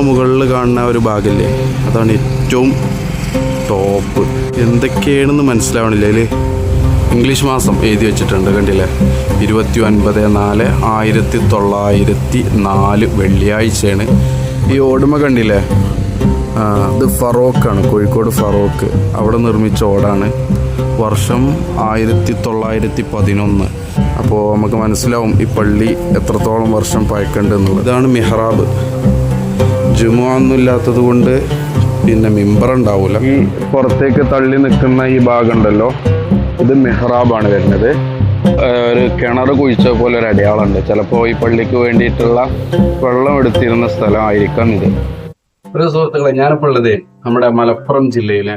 മുകളിൽ കാണുന്ന ഒരു ഭാഗമില്ലേ? അതാണ് ഏറ്റവും ടോപ്പ് എന്തൊക്കെയാണെന്ന് മനസ്സിലാവണില്ല. അതിൽ ഇംഗ്ലീഷ് മാസം എഴുതി വെച്ചിട്ടുണ്ട് കണ്ടില്ലേ? ഇരുപത്തി ഒൻപത് നാല് ആയിരത്തി തൊള്ളായിരത്തി നാല് വെള്ളിയാഴ്ചയാണ്. ഈ ഓടുമ കണ്ടില്ലേ? ഇത് ഫറോക്കാണ് കോഴിക്കോട് ഫറോക്ക്. അവിടെ നിർമ്മിച്ച ഓടാണ്. വർഷം ആയിരത്തി തൊള്ളായിരത്തി പതിനൊന്ന് അപ്പോൾ നമുക്ക് മനസ്സിലാവും ഈ പള്ളി എത്രത്തോളം വർഷം പഴക്കേണ്ടതെന്നുള്ളത് ഇതാണ് മിഹ്റാബ്. ജുമ ഒന്നും ഇല്ലാത്തത് കൊണ്ട് പിന്നെ മിമ്പർ ഉണ്ടാവില്ല ഈ പുറത്തേക്ക് തള്ളി നിൽക്കുന്ന ഈ ഭാഗം ഉണ്ടല്ലോ ഇത് മെഹ്റാബാണ് വരുന്നത്. ഒരു കിണർ കുഴിച്ച പോലെ ഒരു അടയാളമുണ്ട് ചിലപ്പോൾ ഈ പള്ളിക്ക് വേണ്ടിയിട്ടുള്ള വെള്ളം എടുത്തിരുന്ന സ്ഥലമായിരിക്കാം ഇത്. ഒരു സുഹൃത്തുക്കളെ ഞാനിപ്പോൾ ഉള്ളത് നമ്മുടെ മലപ്പുറം ജില്ലയിലെ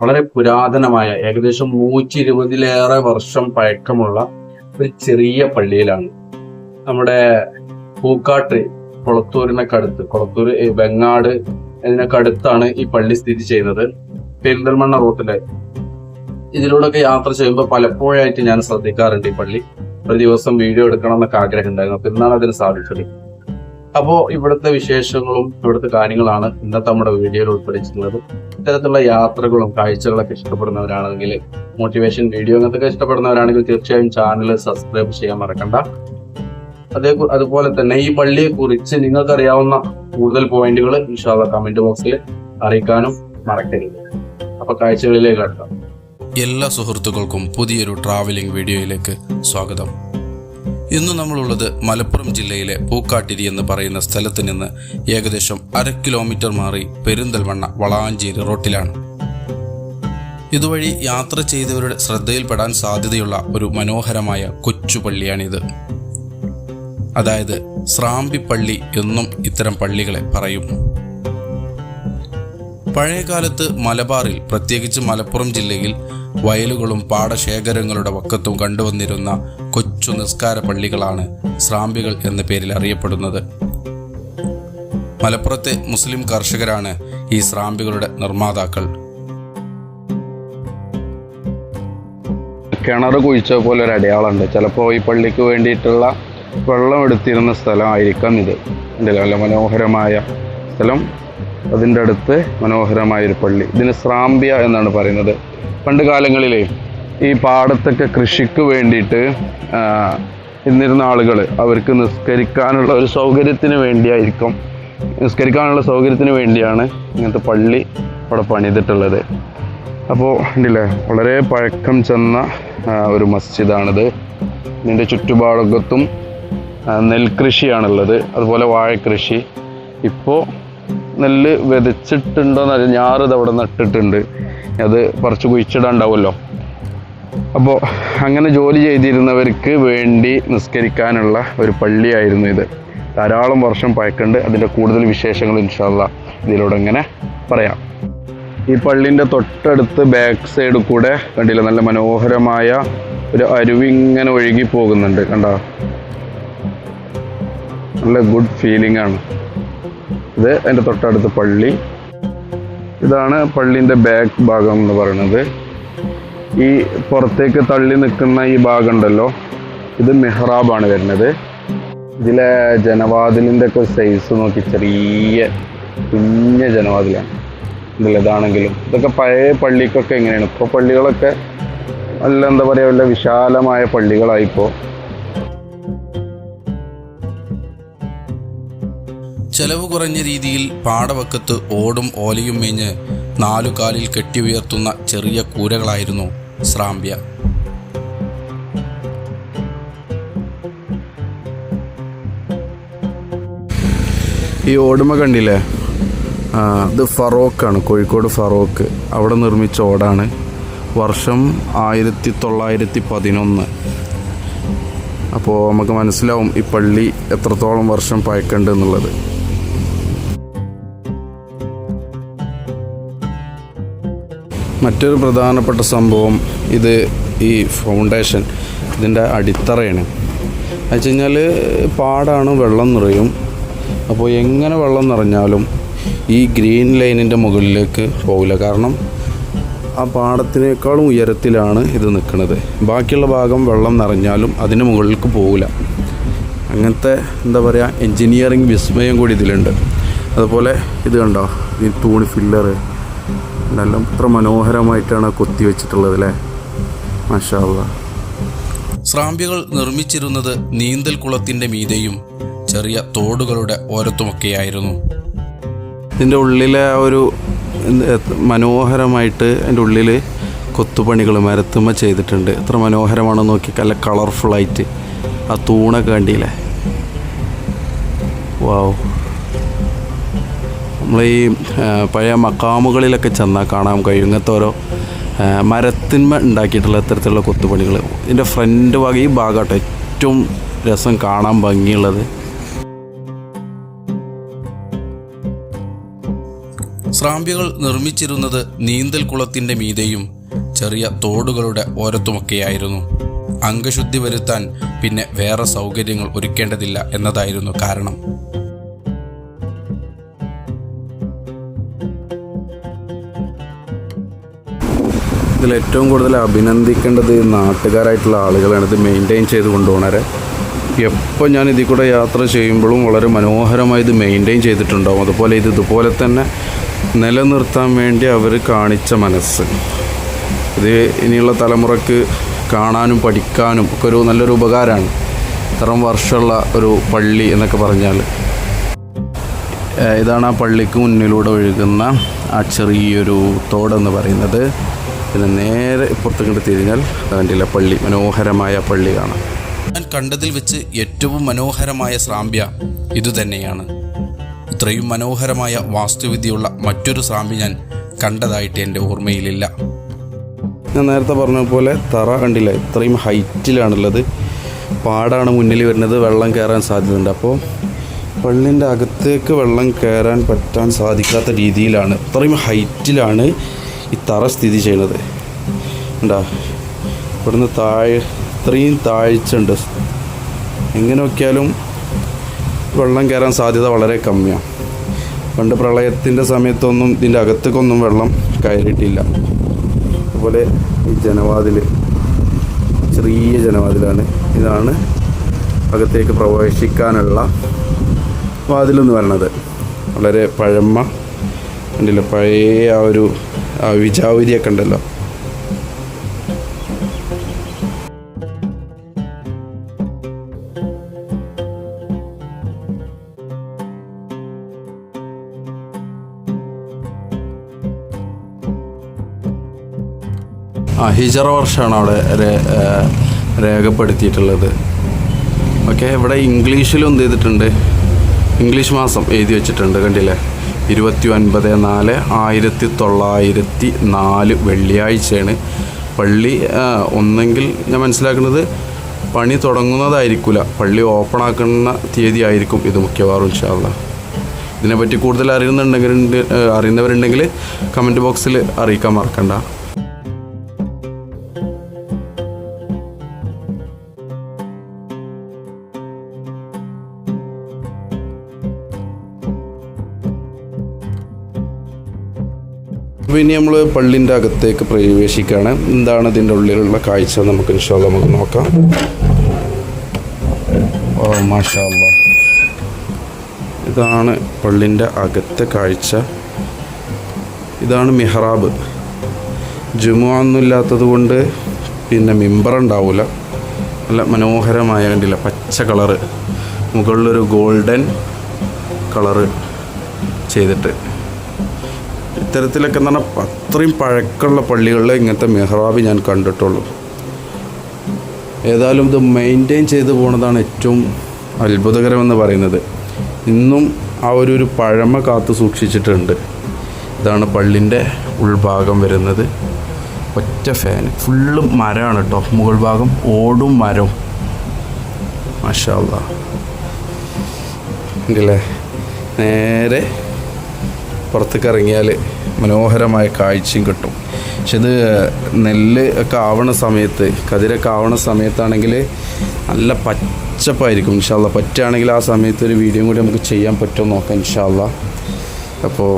വളരെ പുരാതനമായ ഏകദേശം നൂറ്റി ഇരുപതിലേറെ വർഷം പഴക്കമുള്ള ഒരു ചെറിയ പള്ളിയിലാണ്. നമ്മുടെ പൂക്കാട്ട് കൊളത്തൂരിനൊക്കെ അടുത്ത്. കൊളത്തൂർ വെങ്ങാട് ഇതിനൊക്കെ അടുത്താണ് ഈ പള്ളി സ്ഥിതി ചെയ്യുന്നത്. പെരിന്തൽമണ്ണ റൂട്ടിൽ. ഇതിലൂടെയൊക്കെ യാത്ര ചെയ്യുമ്പോൾ പലപ്പോഴായിട്ട് ഞാൻ ശ്രദ്ധിക്കാറുണ്ട് ഈ പള്ളി. ഒരു ദിവസം വീഡിയോ എടുക്കണം എന്നൊക്കെ ആഗ്രഹം ഉണ്ടായിരുന്നു. അപ്പൊ ഇന്നാണ് അതിന് സാധിച്ചത്. അപ്പോൾ ഇവിടുത്തെ വിശേഷങ്ങളും ഇവിടുത്തെ കാര്യങ്ങളാണ് ഇന്നത്തെ നമ്മുടെ വീഡിയോയിൽ ഉൾപ്പെടുത്തിയിട്ടുള്ളത് ഇത്തരത്തിലുള്ള യാത്രകളും കാഴ്ചകളൊക്കെ ഇഷ്ടപ്പെടുന്നവരാണെങ്കിൽ മോട്ടിവേഷൻ വീഡിയോ അങ്ങനത്തെ ഇഷ്ടപ്പെടുന്നവരാണെങ്കിൽ തീർച്ചയായും ചാനൽ സബ്സ്ക്രൈബ് ചെയ്യാൻ മറക്കണ്ട. അതേ അതുപോലെ തന്നെ ഈ പള്ളിയെ കുറിച്ച് നിങ്ങൾക്കറിയാവുന്ന കൂടുതൽ പോയിന്റുകൾ ഇൻഷാല്ല കമന്റ് ബോക്സിൽ അറിയിക്കാനും മറക്കരുത്. അപ്പൊ കാഴ്ചകളിലേക്ക് കടക്കാം. എല്ലാ സുഹൃത്തുക്കൾക്കും പുതിയൊരു ട്രാവലിംഗ് വീഡിയോയിലേക്ക് സ്വാഗതം. ഇന്ന് നമ്മളുള്ളത് മലപ്പുറം ജില്ലയിലെ പൂക്കാട്ടിരി എന്ന് പറയുന്ന സ്ഥലത്ത് നിന്ന് ഏകദേശം അര കിലോമീറ്റർ മാറി പെരിന്തൽമണ്ണ വളാഞ്ചേരി റോട്ടിലാണ്. ഇതുവഴി യാത്ര ചെയ്തവരുടെ ശ്രദ്ധയിൽപ്പെടാൻ സാധ്യതയുള്ള ഒരു മനോഹരമായ കൊച്ചു പള്ളിയാണിത് അതായത് സ്രാമ്പിപ്പള്ളി എന്നും ഇത്തരം പള്ളികളെ പറയും പഴയകാലത്ത് മലബാറിൽ പ്രത്യേകിച്ച് മലപ്പുറം ജില്ലയിൽ വയലുകളും പാടശേഖരങ്ങളുടെ വക്കത്തും കണ്ടുവന്നിരുന്ന കൊച്ചു നിസ്കാര പള്ളികളാണ് സ്രാമ്പികൾ എന്ന പേരിൽ അറിയപ്പെടുന്നത്. മലപ്പുറത്തെ മുസ്ലിം കർഷകരാണ് ഈ സ്രാമ്പികളുടെ നിർമ്മാതാക്കൾ. കിണർ കുഴിച്ച പോലെ ഒരു അടയാളമുണ്ട്. ചിലപ്പോൾ ഈ പള്ളിക്ക് വേണ്ടിയിട്ടുള്ള വെള്ളം എടുത്തിരുന്ന സ്ഥലമായിരിക്കാം ഇത് ഉണ്ടല്ലോ നല്ല മനോഹരമായ സ്ഥലം. അതിന്റെ അടുത്ത് മനോഹരമായൊരു പള്ളി. ഇതിന് സ്രാമ്പ്യ എന്നാണ് പറയുന്നത്. പണ്ട് കാലങ്ങളിലെ ഈ പാടത്തൊക്കെ കൃഷിക്ക് വേണ്ടിയിട്ട് ഇന്നിരുന്ന ആളുകൾ അവർക്ക് നിസ്കരിക്കാനുള്ള ഒരു സൗകര്യത്തിന് വേണ്ടിയായിരിക്കും. നിസ്കരിക്കാനുള്ള സൗകര്യത്തിന് വേണ്ടിയാണ് ഇങ്ങനത്തെ പള്ളി അവിടെ പണിതിട്ടുള്ളത്. അപ്പോൾ ഉണ്ടല്ലേ വളരെ പഴക്കം ചെന്ന ഒരു മസ്ജിദാണിത്. ഇതിന്റെ ചുറ്റുപാടകത്തും ആ, നെൽകൃഷിയാണുള്ളത്. അതുപോലെ വാഴക്കൃഷി. ഇപ്പോൾ നെല്ല് വിതച്ചിട്ടുണ്ടോന്ന് അറിയാം. ഞാറ് ഇത് അവിടെ നട്ടിട്ടുണ്ട്. അത് കുറച്ച് കുഴിച്ചിടാണ്ടാവുമല്ലോ. അപ്പോൾ അങ്ങനെ ജോലി ചെയ്തിരുന്നവർക്ക് വേണ്ടി നിസ്കരിക്കാനുള്ള ഒരു പള്ളിയായിരുന്നു ഇത്. ധാരാളം വർഷം പഴക്കണ്ട്. അതിന്റെ കൂടുതൽ വിശേഷങ്ങൾ ഇൻഷാല്ല ഇതിലൂടെ ഇങ്ങനെ പറയാം. ഈ പള്ളിന്റെ തൊട്ടടുത്ത് ബാക്ക് സൈഡ് കൂടെ കണ്ടില്ല നല്ല മനോഹരമായ ഒരു അരുവി ഇങ്ങനെ ഒഴുകി പോകുന്നുണ്ട്. കണ്ടോ? നല്ല ഗുഡ് ഫീലിംഗ് ആണ്. ഇത് എന്റെ തൊട്ടടുത്ത് പള്ളി. ഇതാണ് പള്ളിന്റെ ബാക്ക് ഭാഗം എന്ന് പറയുന്നത് ഈ പുറത്തേക്ക് തള്ളി നിൽക്കുന്ന ഈ ഭാഗം ഉണ്ടല്ലോ ഇത് മെഹ്റാബാണ് വരുന്നത്. ഇതിലെ ജനവാതിലിന്റെ ഒക്കെ സൈസ് നോക്കി ചെറിയ കുഞ്ഞ ജനവാതിലാണ്. ഇതിൽ ഇതാണെങ്കിലും ഇതൊക്കെ പഴയ പള്ളിക്കൊക്കെ എങ്ങനെയാണ്? ഇപ്പോൾ പള്ളികളൊക്കെ നല്ല എന്താ പറയുക വല്ല വിശാലമായ പള്ളികളായിപ്പോൾ ചെലവ് കുറഞ്ഞ രീതിയിൽ പാടവക്കത്ത് ഓടും ഓലയും മേഞ്ഞ് നാലു കാലിൽ കെട്ടി ഉയർത്തുന്ന ചെറിയ കൂരകളായിരുന്നു സ്രാമ്പ്യ ഈ ഓടുമ കണ്ടില്ലേ? ഇത് ഫറോക്കാണ് കോഴിക്കോട് ഫറോക്ക്. അവിടെ നിർമ്മിച്ച ഓടാണ്. വർഷം ആയിരത്തി തൊള്ളായിരത്തി പതിനൊന്ന് അപ്പോൾ നമുക്ക് മനസ്സിലാവും ഈ പള്ളി എത്രത്തോളം വർഷം പഴക്കണ്ട് എന്നുള്ളത്. മറ്റൊരു പ്രധാനപ്പെട്ട സംഭവം ഇത് ഈ ഫൗണ്ടേഷൻ ഇതിന്റെ അടിത്തറയാണ്. വെച്ച് കഴിഞ്ഞാൽ പാടാണ് വെള്ളം നിറയും. അപ്പോൾ എങ്ങനെ വെള്ളം നിറഞ്ഞാലും ഈ ഗ്രീൻ ലൈനിന്റെ മുകളിലേക്ക് പോകില്ല കാരണം ആ പാടത്തിനേക്കാളും ഉയരത്തിലാണ് ഇത് നിൽക്കുന്നത്. ബാക്കിയുള്ള ഭാഗം വെള്ളം നിറഞ്ഞാലും അതിന് മുകളിലേക്ക് പോകില്ല അങ്ങനത്തെ എന്താ പറയുക എൻജിനീയറിങ് വിസ്മയം കൂടി ഇതിലുണ്ട്. അതുപോലെ ഇത് കണ്ടോ? ഈ തൂണി ഫില്ലർ എല്ലാം ഇത്ര മനോഹരമായിട്ടാണ് കൊത്തി വെച്ചിട്ടുള്ളത് അല്ലേ? മാഷാ സ്രാമ്പികൾ സ്രാമ്പ്യകൾ നിർമ്മിച്ചിരുന്നത് നീന്തൽ കുളത്തിന്റെ മീതെയും ചെറിയ തോടുകളുടെ ഓരത്തുമൊക്കെയായിരുന്നു. ഇതിന്റെ ഉള്ളിലെ ആ ഒരു മനോഹരമായിട്ട് അതിന്റെ ഉള്ളിൽ കൊത്തുപണികൾ മരത്തുമ്മ ചെയ്തിട്ടുണ്ട്. എത്ര മനോഹരമാണെന്ന് നോക്കി നല്ല കളർഫുള്ളായിട്ട് ആ തൂണൊക്കെ കണ്ടില്ലേ? വാവ് നമ്മൾ ഈ പഴയ മക്കാമുകളിലൊക്കെ ചെന്നാൽ കാണാൻ കഴിയും. ഇങ്ങനത്തെ ഓരോ മരത്തിന്മ ഉണ്ടാക്കിയിട്ടുള്ള ഇത്തരത്തിലുള്ള കൊത്തുപണികൾ. ഇതിന്റെ ഫ്രണ്ട് ഭാഗം ഈ ഭാഗമാട്ടോ ഏറ്റവും രസം കാണാൻ ഭംഗിയുള്ളത്. സ്രാമ്പ്യകൾ നിർമ്മിച്ചിരുന്നത് നീന്തൽ കുളത്തിന്റെ മീതെയും ചെറിയ തോടുകളുടെ ഓരത്തുമൊക്കെയായിരുന്നു. അംഗശുദ്ധി വരുത്താൻ പിന്നെ വേറെ സൗകര്യങ്ങൾ ഒരുക്കേണ്ടതില്ല എന്നതായിരുന്നു കാരണം. ഇതിൽ ഏറ്റവും കൂടുതൽ അഭിനന്ദിക്കേണ്ടത് നാട്ടുകാരായിട്ടുള്ള ആളുകളാണ് ഇത് മെയിന്റെയിൻ ചെയ്ത് കൊണ്ടുപോകണവരെ എപ്പോൾ ഞാൻ ഇതിൽ കൂടെ യാത്ര ചെയ്യുമ്പോഴും വളരെ മനോഹരമായി ഇത് മെയിന്റെയിൻ ചെയ്തിട്ടുണ്ടാവും. അതുപോലെ ഇത് ഇതുപോലെ തന്നെ നിലനിർത്താൻ വേണ്ടി അവർ കാണിച്ച മനസ്സ്. ഇത് ഇനിയുള്ള തലമുറയ്ക്ക് കാണാനും പഠിക്കാനും ഒക്കെ ഒരു നല്ലൊരു ഉപകാരമാണ്. ഇത്രയും വർഷമുള്ള ഒരു പള്ളി എന്നൊക്കെ പറഞ്ഞാൽ. ഇതാണ് ആ പള്ളിക്ക് മുന്നിലൂടെ ഒഴുകുന്ന ആ ചെറിയൊരു തോടെന്ന് പറയുന്നത്. പിന്നെ നേരെ ഇപ്പുറത്തേക്ക് തിരിഞ്ഞാൽ അതിന്റെ പള്ളി മനോഹരമായ പള്ളി കാണാം. ഞാൻ കണ്ടതിൽ വെച്ച് ഏറ്റവും മനോഹരമായ സ്രാമ്പ്യ ഇതുതന്നെയാണ്. ഇത്രയും മനോഹരമായ വാസ്തുവിദ്യയുള്ള മറ്റൊരു സ്രാമ്പ്യ ഞാൻ കണ്ടതായിട്ട് എന്റെ ഓർമ്മയിലില്ല. ഞാൻ നേരത്തെ പറഞ്ഞ പോലെ തറ കണ്ടില്ല ഇത്രയും ഹൈറ്റിലാണുള്ളത്. പാടാണ് മുന്നിൽ വരുന്നത് വെള്ളം കയറാൻ സാധ്യതയുണ്ട്. അപ്പോൾ പള്ളിന്റെ അകത്തേക്ക് വെള്ളം കയറാൻ പറ്റാൻ സാധിക്കാത്ത രീതിയിലാണ് ഇത്രയും ഹൈറ്റിലാണ് ഈ തറ സ്ഥിതി ചെയ്യണത് ഉണ്ടാ ഇവിടുന്ന് താഴെ ഇത്രയും താഴ്ച ഉണ്ട് എങ്ങനെ നോക്കിയാലും വെള്ളം കയറാൻ സാധ്യത വളരെ കമ്മിയാണ് പണ്ട് പ്രളയത്തിന്റെ സമയത്തൊന്നും ഇതിന്റെ അകത്തേക്കൊന്നും വെള്ളം കയറിയിട്ടില്ല. അതുപോലെ ഈ ജനവാതിൽ ചെറിയ ജനവാതിലാണ്. ഇതാണ് അകത്തേക്ക് പ്രവേശിക്കാനുള്ള വാതിലെന്ന് പറയണത് വളരെ പഴമ ഉണ്ടല്ലോ പഴയ ആ ഒരു ആ വിജാവിരിയൊക്കെ ഉണ്ടല്ലോ. ആ ഹിജറ വർഷമാണ് അവിടെ രേഖപ്പെടുത്തിയിട്ടുള്ളത്. ഓക്കെ ഇവിടെ ഇംഗ്ലീഷിലും എന്ത് ചെയ്തിട്ടുണ്ട്? ഇംഗ്ലീഷ് മാസം എഴുതി വെച്ചിട്ടുണ്ട് കണ്ടില്ലേ? ഇരുപത്തി ഒൻപത് നാല് ആയിരത്തി തൊള്ളായിരത്തി നാല് വെള്ളിയാഴ്ചയാണ്. പള്ളി ഒന്നെങ്കിൽ ഞാൻ മനസ്സിലാക്കുന്നത് പണി തുടങ്ങുന്നതായിരിക്കില്ല പള്ളി ഓപ്പൺ ആക്കുന്ന തീയതി ആയിരിക്കും ഇത് മിക്കവാറും ഇൻഷാല്ല ഇതിനെപ്പറ്റി കൂടുതൽ അറിയുന്നുണ്ടെങ്കിൽ അറിയുന്നവരുണ്ടെങ്കിൽ കമന്റ് ബോക്സിൽ അറിയിക്കാൻ മറക്കണ്ട. അപ്പോൾ ഇനി നമ്മൾ പള്ളിന്റെ അകത്തേക്ക് പ്രവേശിക്കുകയാണ്. എന്താണ് ഇതിന്റെ ഉള്ളിലുള്ള കാഴ്ച നമുക്ക് ഇൻഷാല്ല നമുക്ക് നോക്കാം. ഓ മാഷാല്ല. ഇതാണ് പള്ളിന്റെ അകത്തെ കാഴ്ച. ഇതാണ് മിഹ്റാബ്. ജുമ ഒന്നുമില്ലാത്തത് കൊണ്ട് പിന്നെ മിമ്പർ ഉണ്ടാവില്ല നല്ല മനോഹരമായ കണ്ടില്ല പച്ച കളറ്. മുകളിലൊരു ഗോൾഡൻ കളറ് ചെയ്തിട്ട്. ഇത്തരത്തിലൊക്കെ എന്ന് പറഞ്ഞാൽ അത്രയും പഴക്കമുള്ള പള്ളികളിൽ ഇങ്ങനത്തെ മെഹ്റാബ് ഞാൻ കണ്ടിട്ടുള്ളൂ. ഏതായാലും ഇത് മെയിന്റെയിൻ ചെയ്തു പോകുന്നതാണ് ഏറ്റവും അത്ഭുതകരമെന്ന് പറയുന്നത്. ഇന്നും ആ ഒരു ഒരു പഴമ കാത്തു സൂക്ഷിച്ചിട്ടുണ്ട്. ഇതാണ് പള്ളിന്റെ ഉൾഭാഗം വരുന്നത്. ഒറ്റ ഫാൻ ഫുള്ള് മരമാണ് കേട്ടോ. മുകൾ ഭാഗം ഓടും മരവും. മാഷാ അല്ലാ ഉണ്ടല്ലേ നേരെ പുറത്തേക്ക് ഇറങ്ങിയാൽ മനോഹരമായ കാഴ്ചയും കിട്ടും. പക്ഷെ ഇത് നെല്ല് ഒക്കെ ആവണ സമയത്ത് കതിരൊക്കെ ആവണ സമയത്താണെങ്കിൽ നല്ല പച്ചപ്പായിരിക്കും ഇൻഷാല്ല പറ്റുകയാണെങ്കിൽ ആ സമയത്ത് ഒരു വീഡിയോ കൂടി നമുക്ക് ചെയ്യാൻ പറ്റുമോ നോക്കാം ഇൻഷാല്ല അപ്പോൾ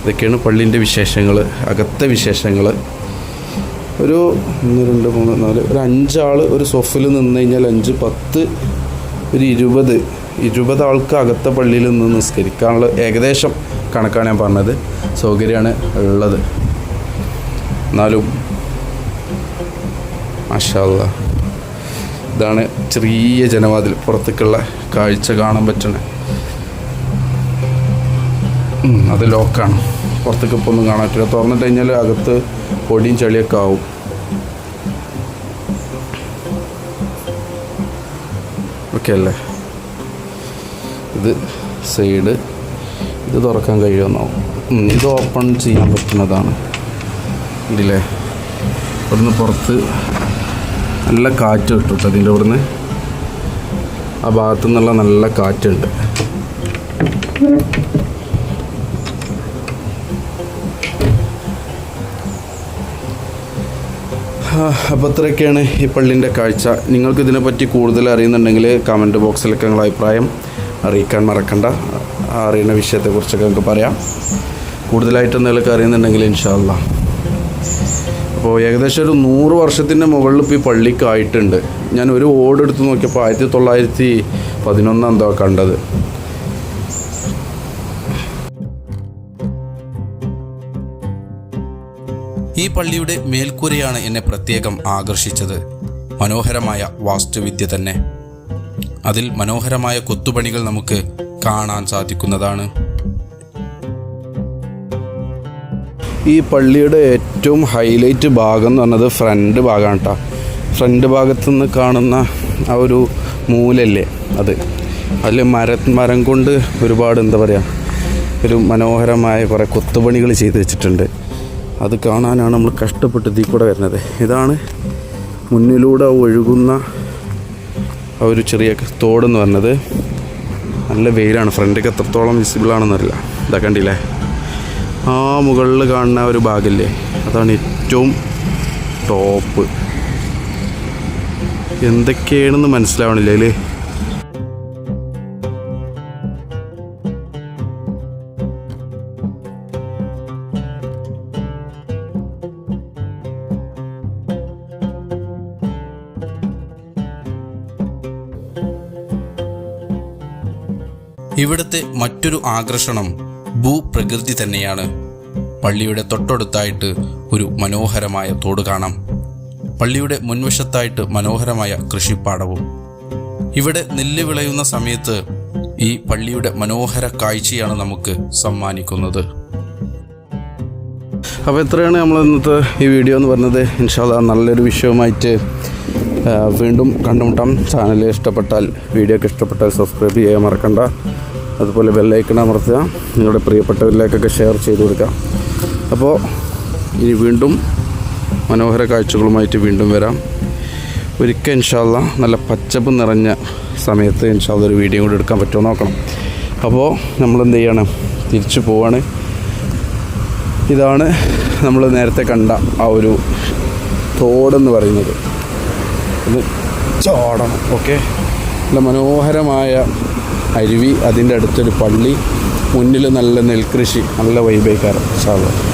ഇതൊക്കെയാണ് പള്ളീന്റെ വിശേഷങ്ങൾ അകത്തെ വിശേഷങ്ങൾ ഒരു ഒന്ന് രണ്ട് മൂന്ന് നാല് ഒരു അഞ്ചാൾ ഒരു സൊഫിൽ നിന്ന് കഴിഞ്ഞാൽ അഞ്ച് പത്ത് ഒരു ഇരുപത്. ഇരുപത് ആൾക്ക് അകത്തെ പള്ളിയിൽ നിന്ന് നിസ്കരിക്കാനുള്ള ഏകദേശം കണക്കാണ് ഞാൻ പറഞ്ഞത്. സൗകര്യമാണ് ഉള്ളത്. എന്നാലും മഷാല്ല ഇതാണ് ചെറിയ ജനവാതിൽ പുറത്തേക്കുള്ള കാഴ്ച കാണാൻ പറ്റണേ. അത് ലോക്കാണ്. പുറത്തേക്ക് ഇപ്പോൾ ഒന്നും കാണാൻ പറ്റില്ല. തുറന്നിട്ട് കഴിഞ്ഞാൽ അകത്ത് പൊടിയും ചെളിയൊക്കെ ആവും. ഓക്കെ അല്ലേ? ഇത് സൈഡ് ഇത് തുറക്കാൻ കഴിയുമെന്നോ? ഇത് ഓപ്പൺ ചെയ്യാൻ പറ്റുന്നതാണ്. ഇതില്ലേ ഇവിടുന്ന് പുറത്ത് നല്ല കാറ്റ് കിട്ടും കേട്ടോ അതിന്റെ ഇവിടുന്ന് ആ ഭാഗത്തു നിന്നുള്ള നല്ല കാറ്റുണ്ട്. അപ്പോൾ ഇത്രയൊക്കെയാണ് ഈ പള്ളിന്റെ കാഴ്ച. നിങ്ങൾക്ക് ഇതിനെപ്പറ്റി കൂടുതൽ അറിയുന്നുണ്ടെങ്കിൽ കമന്റ് ബോക്സിലൊക്കെ നിങ്ങളുടെ അഭിപ്രായം അറിയിക്കാൻ മറക്കണ്ട. അറിയുന്ന വിഷയത്തെക്കുറിച്ചൊക്കെ നമുക്ക് പറയാം. കൂടുതലായിട്ട് എന്തെങ്കിലുമൊക്കെ അറിയുന്നുണ്ടെങ്കിൽ ഇൻഷാല്ല അപ്പോൾ ഏകദേശം ഒരു നൂറ് വർഷത്തിന്റെ മുകളിൽ ഇപ്പോൾ ഈ പള്ളിക്കായിട്ടുണ്ട്. ഞാൻ ഒരു ഓട് എടുത്ത് നോക്കിയപ്പോൾ ആയിരത്തി തൊള്ളായിരത്തി പതിനൊന്നാം കണ്ടത്. ഈ പള്ളിയുടെ മേൽക്കൂരയാണ് എന്നെ പ്രത്യേകം ആകർഷിച്ചത്. മനോഹരമായ വാസ്തുവിദ്യ തന്നെ. അതിൽ മനോഹരമായ കൊത്തുപണികൾ നമുക്ക് കാണാൻ സാധിക്കുന്നതാണ്. ഈ പള്ളിയുടെ ഏറ്റവും ഹൈലൈറ്റ് ഭാഗം എന്ന് പറഞ്ഞത് ഫ്രണ്ട് ഭാഗമാണ് കേട്ടോ ഫ്രണ്ട് ഭാഗത്തു നിന്ന് കാണുന്ന ആ ഒരു മൂലല്ലേ അത്. അതിൽ മര മരം കൊണ്ട് ഒരുപാട് എന്താ പറയുക ഒരു മനോഹരമായ കുറേ കൊത്തുപണികൾ ചെയ്ത് വെച്ചിട്ടുണ്ട്. അത് കാണാനാണ് നമ്മൾ കഷ്ടപ്പെട്ട് ഇതിൽ കൂടെ വരുന്നത്. ഇതാണ് മുന്നിലൂടെ ഒഴുകുന്ന ആ ഒരു ചെറിയ തോടെന്ന് പറഞ്ഞത്. നല്ല വെയിലാണ്. ഫ്രണ്ടിലേക്ക് എത്രത്തോളം വിസിബിൾ ആണെന്നറിയില്ല. ഇതാ കണ്ടില്ലേ? ആ മുകളിൽ കാണുന്ന ഒരു ഭാഗമില്ലേ? അതാണ് ഏറ്റവും ടോപ്പ് എന്തൊക്കെയാണെന്ന് മനസ്സിലാവണില്ലേ അല്ലേ? ഇവിടുത്തെ മറ്റൊരു ആകർഷണം ഭൂപ്രകൃതി തന്നെയാണ്. പള്ളിയുടെ തൊട്ടടുത്തായിട്ട് ഒരു മനോഹരമായ തോട് കാണാം. പള്ളിയുടെ മുൻവശത്തായിട്ട് മനോഹരമായ കൃഷിപ്പാടവും. ഇവിടെ നെല്ല് വിളയുന്ന സമയത്ത് ഈ പള്ളിയുടെ മനോഹര കാഴ്ചയാണ് നമുക്ക് സമ്മാനിക്കുന്നത്. അപ്പോൾ എത്രയാണ് നമ്മൾ ഇന്നത്തെ ഈ വീഡിയോ എന്ന് പറഞ്ഞത്. ഇൻഷാല്ല നല്ലൊരു വിഷയവുമായിട്ട് വീണ്ടും കണ്ടുമുട്ടാം. ചാനൽ ഇഷ്ടപ്പെട്ടാൽ വീഡിയോ ഒക്കെ ഇഷ്ടപ്പെട്ടാൽ സബ്സ്ക്രൈബ് ചെയ്യാൻ മറക്കണ്ട. അതുപോലെ ബെല്ലൈക്കൺ അമർത്തുക. നിങ്ങളുടെ പ്രിയപ്പെട്ടവരിലേക്കൊക്കെ ഷെയർ ചെയ്ത് കൊടുക്കുക. അപ്പോൾ ഇനി വീണ്ടും മനോഹര കാഴ്ചകളുമായിട്ട് വീണ്ടും വരാം. ഒരിക്കൽ ഇൻഷാല്ല നല്ല പച്ചപ്പ് നിറഞ്ഞ സമയത്ത് ഇൻഷാല്ല ഒരു വീഡിയോ കൂടി എടുക്കാൻ പറ്റുമോ നോക്കണം. അപ്പോൾ നമ്മൾ എന്ത് ചെയ്യണം? തിരിച്ചു പോവാണ്. ഇതാണ് നമ്മൾ നേരത്തെ കണ്ട ആ ഒരു തോടെന്ന് പറയുന്നത്. ഇത് ചാടണം ഓക്കെ? നല്ല മനോഹരമായ അരുവി അതിന്റെ അടുത്തൊരു പള്ളി മുന്നിൽ നല്ല നെൽകൃഷി നല്ല വൈബേക്കാരം സാധാരണ